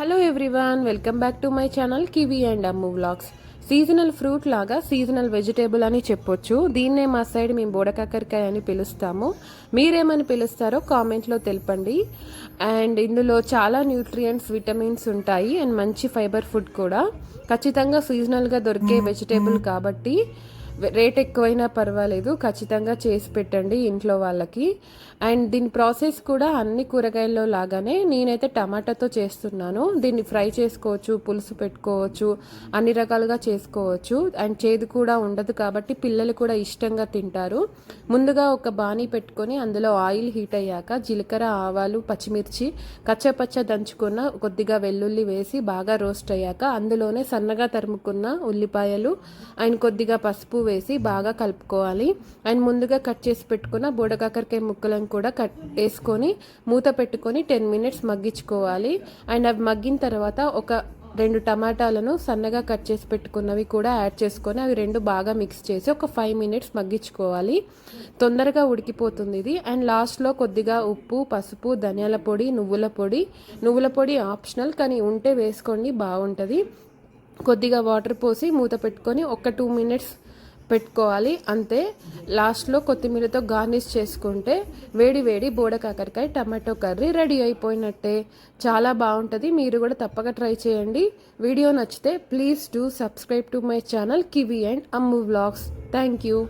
Hello everyone welcome back to my channel kiwi and Ammu vlogs seasonal fruit లాగా seasonal vegetable అని చెప్పొచ్చు. దీన్నే మా సైడ్ మేము బోడకాకరకాయ అని పిలుస్తాము. మీరేమని పిలుస్తారో కామెంట్లో తెలపండి. అండ్ ఇందులో చాలా న్యూట్రియంట్స్ విటమిన్స్ ఉంటాయి. అండ్ మంచి ఫైబర్ ఫుడ్ కూడా. ఖచ్చితంగా సీజనల్గా దొరికే వెజిటేబుల్ కాబట్టి రేట్ ఎక్కువైనా పర్వాలేదు ఖచ్చితంగా చేసి పెట్టండి ఇంట్లో వాళ్ళకి. అండ్ దీని ప్రాసెస్ కూడా అన్ని కూరగాయల్లో లాగానే నేనైతే టమాటాతో చేస్తున్నాను. దీన్ని ఫ్రై చేసుకోవచ్చు పులుసు పెట్టుకోవచ్చు అన్ని రకాలుగా చేసుకోవచ్చు. అండ్ చేదు కూడా ఉండదు కాబట్టి పిల్లలు కూడా ఇష్టంగా తింటారు. ముందుగా ఒక బాణీ పెట్టుకొని అందులో ఆయిల్ హీట్ అయ్యాక జీలకర్ర ఆవాలు పచ్చిమిర్చి కచ్చపచ్చ దంచుకున్న కొద్దిగా వెల్లుల్లి వేసి బాగా రోస్ట్ అయ్యాక అందులోనే సన్నగా తరుముకున్న ఉల్లిపాయలు అండ్ కొద్దిగా పసుపు వేసి బాగా కలుపుకోవాలి. అండ్ ముందుగా కట్ చేసి పెట్టుకున్న బోడకాకరకాయ ముక్కలను కూడా కట్ వేసుకొని మూత పెట్టుకొని టెన్ మినిట్స్ మగ్గించుకోవాలి. అండ్ అవి మగ్గిన తర్వాత ఒక రెండు టమాటాలను సన్నగా కట్ చేసి పెట్టుకున్నవి కూడా యాడ్ చేసుకొని అవి రెండు బాగా మిక్స్ చేసి ఒక ఫైవ్ మినిట్స్ మగ్గించుకోవాలి. తొందరగా ఉడికిపోతుంది ఇది. అండ్ లాస్ట్లో కొద్దిగా ఉప్పు పసుపు ధనియాల పొడి నువ్వుల పొడి. నువ్వుల పొడి ఆప్షనల్ కానీ ఉంటే వేసుకోండి బాగుంటుంది. కొద్దిగా వాటర్ పోసి మూత పెట్టుకొని ఒక టూ మినిట్స్ పెట్టుకోవాలి. అంతే లాస్ట్లో కొత్తిమీరతో గార్నిష్ చేసుకుంటే వేడి వేడి బోడ కాకరకాయ టమాటో కర్రీ రెడీ అయిపోయినట్టే. చాలా బాగుంటుంది. మీరు కూడా తప్పక ట్రై చేయండి. వీడియో నచ్చితే please do subscribe to my channel kiwi and Ammu vlogs. Thank you.